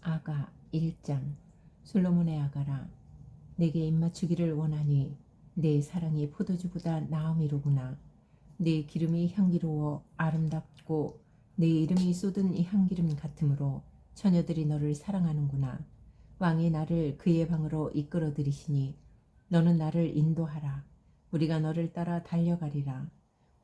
아가 1장 솔로몬의 아가라 내게 입맞추기를 원하니 내 사랑이 포도주보다 나음이로구나. 내 기름이 향기로워 아름답고 내 이름이 쏟은 이 향기름 같으므로 처녀들이 너를 사랑하는구나. 왕이 나를 그의 방으로 이끌어 들이시니 너는 나를 인도하라. 우리가 너를 따라 달려가리라.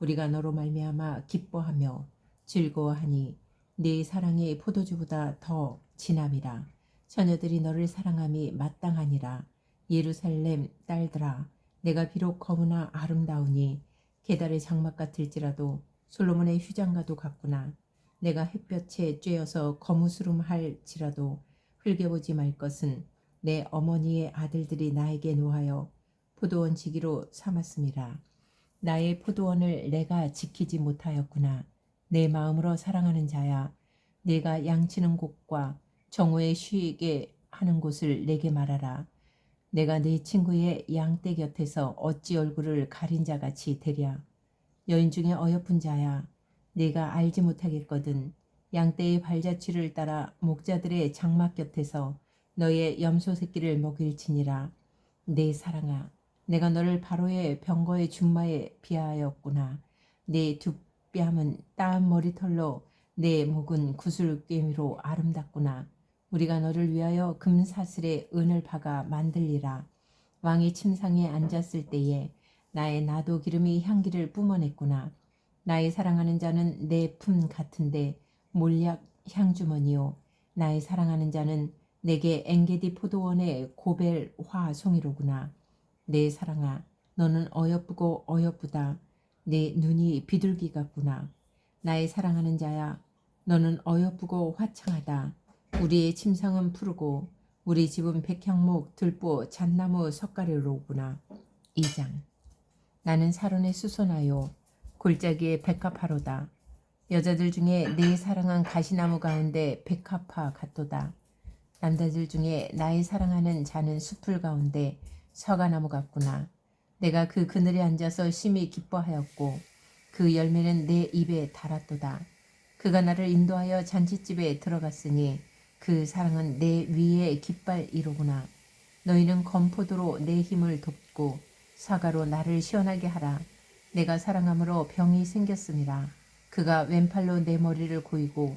우리가 너로 말미암아 기뻐하며 즐거워하니 네 사랑이 포도주보다 더 진함이라. 처녀들이 너를 사랑함이 마땅하니라. 예루살렘 딸들아 내가 비록 거무나 아름다우니 계달의 장막 같을지라도 솔로몬의 휴장과도 같구나. 내가 햇볕에 쬐어서 거무스름할지라도 흘겨보지 말 것은 내 어머니의 아들들이 나에게 노하여 포도원 지기로 삼았음이라. 나의 포도원을 내가 지키지 못하였구나. 내 마음으로 사랑하는 자야 내가 양치는 곳과 정오에 쉬게 하는 곳을 내게 말하라. 내가 네 친구의 양떼 곁에서 어찌 얼굴을 가린 자 같이 되랴. 여인 중에 어여쁜 자야. 내가 알지 못하겠거든. 양떼의 발자취를 따라 목자들의 장막 곁에서 너의 염소 새끼를 먹일지니라. 내 사랑아, 내가 너를 바로의 병거의 준마에 비하하였구나. 내 두 뺨은 따은 머리털로 내 목은 구슬 꿰미로 아름답구나. 우리가 너를 위하여 금사슬에 은을 박아 만들리라. 왕이 침상에 앉았을 때에 나의 나도 기름이 향기를 뿜어냈구나. 나의 사랑하는 자는 내 품 같은데 몰약 향주머니요. 나의 사랑하는 자는 내게 엥게디 포도원의 고벨 화 송이로구나. 내 사랑아, 너는 어여쁘고 어여쁘다. 내 눈이 비둘기 같구나. 나의 사랑하는 자야, 너는 어여쁘고 화창하다. 우리의 침상은 푸르고 우리 집은 백향목, 들보, 잣나무, 석가래로구나. 2장 나는 사론의 수소나요 골짜기의 백합화로다. 여자들 중에 내 사랑한 가시나무 가운데 백합화 같도다. 남자들 중에 나의 사랑하는 자는 숲을 가운데 서가나무 같구나. 내가 그 그늘에 앉아서 심히 기뻐하였고 그 열매는 내 입에 달았도다. 그가 나를 인도하여 잔치집에 들어갔으니 그 사랑은 내 위에 깃발이로구나. 너희는 검포도로 내 힘을 돕고 사과로 나를 시원하게 하라. 내가 사랑함으로 병이 생겼음이라. 그가 왼팔로 내 머리를 고이고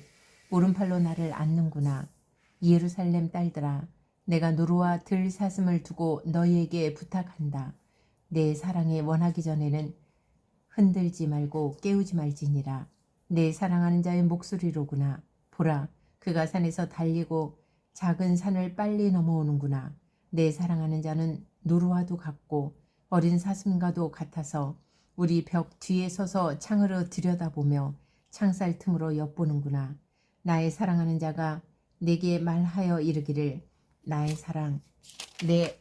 오른팔로 나를 안는구나. 예루살렘 딸들아, 내가 노루와 들 사슴을 두고 너희에게 부탁한다. 내 사랑에 원하기 전에는 흔들지 말고 깨우지 말지니라. 내 사랑하는 자의 목소리로구나. 보라, 그가 산에서 달리고 작은 산을 빨리 넘어오는구나. 내 사랑하는 자는 노루와도 같고 어린 사슴과도 같아서 우리 벽 뒤에 서서 창으로 들여다보며 창살 틈으로 엿보는구나. 나의 사랑하는 자가 내게 말하여 이르기를 나의 사랑, 내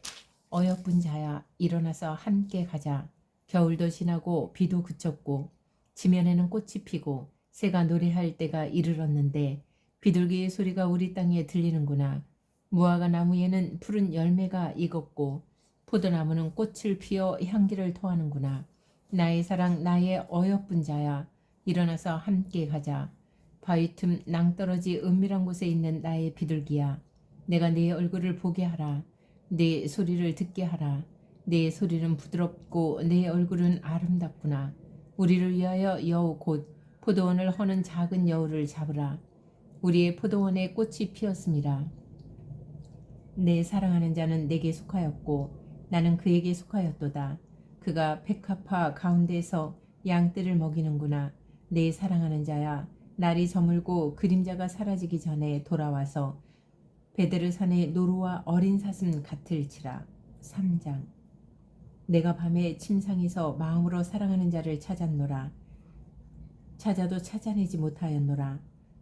어여쁜 자야 일어나서 함께 가자. 겨울도 지나고 비도 그쳤고 지면에는 꽃이 피고 새가 노래할 때가 이르렀는데 비둘기의 소리가 우리 땅에 들리는구나. 무화과 나무에는 푸른 열매가 익었고 포도나무는 꽃을 피어 향기를 토하는구나. 나의 사랑 나의 어여쁜 자야 일어나서 함께 가자. 바위 틈 낭떠러지 은밀한 곳에 있는 나의 비둘기야. 내가 네 얼굴을 보게 하라. 네 소리를 듣게 하라. 네 소리는 부드럽고 네 얼굴은 아름답구나. 우리를 위하여 여우 곧 포도원을 허는 작은 여우를 잡으라. 우리의 포도원에 꽃이 피었습니다. 내 사랑하는 자는 내게 속하였고 나는 그에게 속하였도다. 그가 백합화 가운데서 양떼를 먹이는구나. 내 사랑하는 자야, 날이 저물고 그림자가 사라지기 전에 돌아와서 베드르산의 노루와 어린 사슴 같을지라. 3장 내가 밤에 침상에서 마음으로 사랑하는 자를 찾았노라. 찾아도 찾아내지 못하였노라.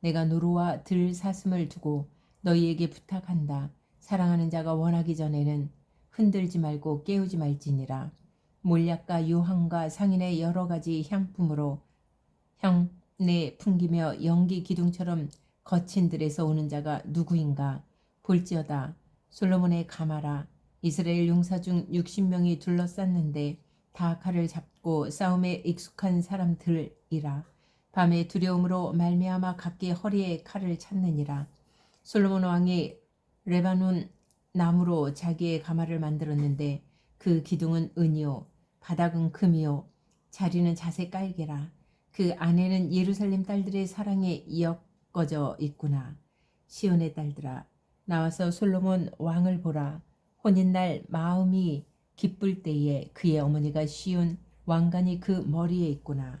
내가 노루와 들 사슴을 두고 너희에게 부탁한다. 사랑하는 자가 원하기 전에는 흔들지 말고 깨우지 말지니라. 몰약과 유황과 상인의 여러 가지 향품으로 향내 풍기며 연기 기둥처럼 거친 들에서 오는 자가 누구인가 볼지어다 솔로몬의 가마라 이스라엘 용사 중 60명이 둘러쌌는데 다 칼을 잡고 싸움에 익숙한 사람들이라 밤에 두려움으로 말미암아 각기 허리에 칼을 찾느니라. 솔로몬 왕이 레바논 나무로 자기의 가마를 만들었는데 그 기둥은 은이요 바닥은 금이요 자리는 자색 깔개라. 그 안에는 예루살렘 딸들의 사랑에 엮어져 있구나. 시온의 딸들아 나와서 솔로몬 왕을 보라. 혼인날 마음이 기쁠 때에 그의 어머니가 쉬운 왕관이 그 머리에 있구나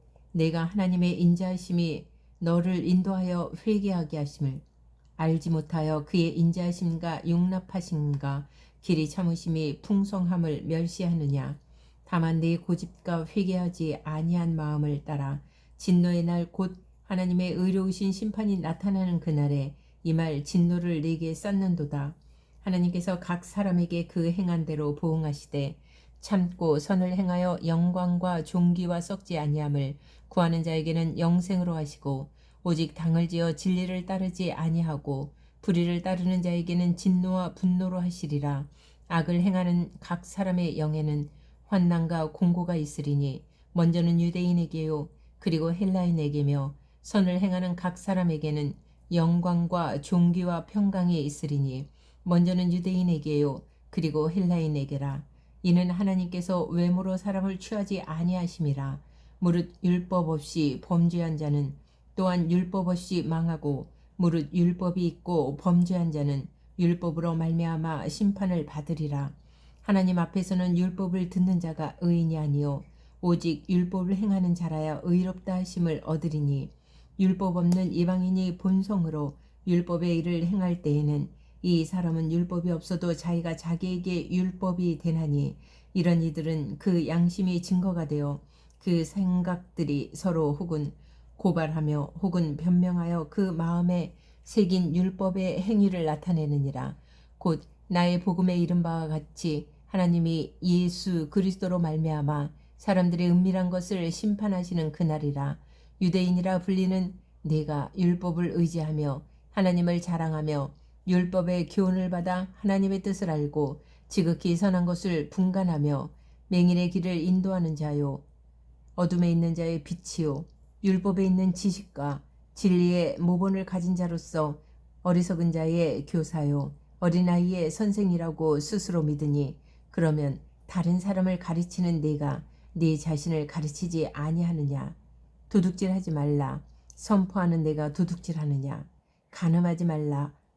내가 하나님의 인자하심이 너를 인도하여 회개하게 하심을 알지 못하여 그의 인자하심과 용납하심과 길이 참으심이 풍성함을 멸시하느냐? 다만 내 고집과 회개하지 아니한 마음을 따라 진노의 날 곧 하나님의 의로우신 심판이 나타나는 그날에 이 말 진노를 내게 쏟는도다. 하나님께서 각 사람에게 그 행한 대로 보응하시되 참고 선을 행하여 영광과 존귀와 썩지 아니함을 구하는 자에게는 영생으로 하시고 오직 당을 지어 진리를 따르지 아니하고 불의를 따르는 자에게는 진노와 분노로 하시리라. 악을 행하는 각 사람의 영에는 환난과 공고가 있으리니 먼저는 유대인에게요 그리고 헬라인에게며 선을 행하는 각 사람에게는 영광과 존귀와 평강이 있으리니 먼저는 유대인에게요 그리고 헬라인에게라 이는 하나님께서 외모로 사람을 취하지 아니하심이라. 무릇 율법 없이 범죄한 자는 또한 율법 없이 망하고 무릇 율법이 있고 범죄한 자는 율법으로 말미암아 심판을 받으리라. 하나님 앞에서는 율법을 듣는 자가 의인이 아니요 오직 율법을 행하는 자라야 의롭다 하심을 얻으리니 율법 없는 이방인이 본성으로 율법의 일을 행할 때에는 이 사람은 율법이 없어도 자기가 자기에게 율법이 되나니 이런 이들은 그 양심이 증거가 되어 그 생각들이 서로 혹은 고발하며 혹은 변명하여 그 마음에 새긴 율법의 행위를 나타내느니라. 곧 나의 복음에 이른 바와 같이 하나님이 예수 그리스도로 말미암아 사람들의 은밀한 것을 심판하시는 그날이라. 유대인이라 불리는 내가 율법을 의지하며 하나님을 자랑하며 율법의 교훈을 받아 하나님의 뜻을 알고 지극히 선한 것을 분간하며 맹인의 길을 인도하는 자요 어둠에 있는 자의 빛이요 율법에 있는 지식과 진리의 모본을 가진 자로서 어리석은 자의 교사요 어린아이의 선생이라고 스스로 믿으니 그러면 다른 사람을 가르치는 네가 네 자신을 가르치지 아니하느냐? 도둑질하지 말라. 선포하는 내가 도둑질하느냐? 가늠하지 말라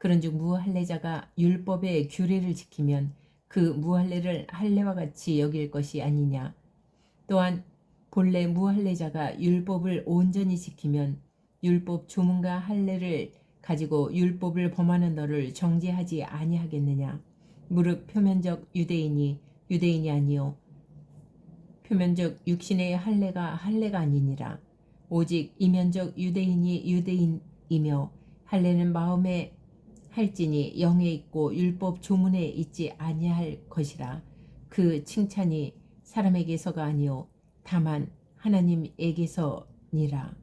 그런즉 무할례자가 율법의 규례를 지키면 그 무할례를 할례와 같이 여길 것이 아니냐. 또한 본래 무할례자가 율법을 온전히 지키면 율법 조문과 할례를 가지고 율법을 범하는 너를 정죄하지 아니하겠느냐. 무릇 표면적 유대인이 유대인이 아니요 표면적 육신의 할례가 할례가 아니니라. 오직 이면적 유대인이 유대인이며 할례는 마음에 할지니 영에 있고 율법 조문에 있지 아니할 것이라. 그 칭찬이 사람에게서가 아니요 다만 하나님에게서니라.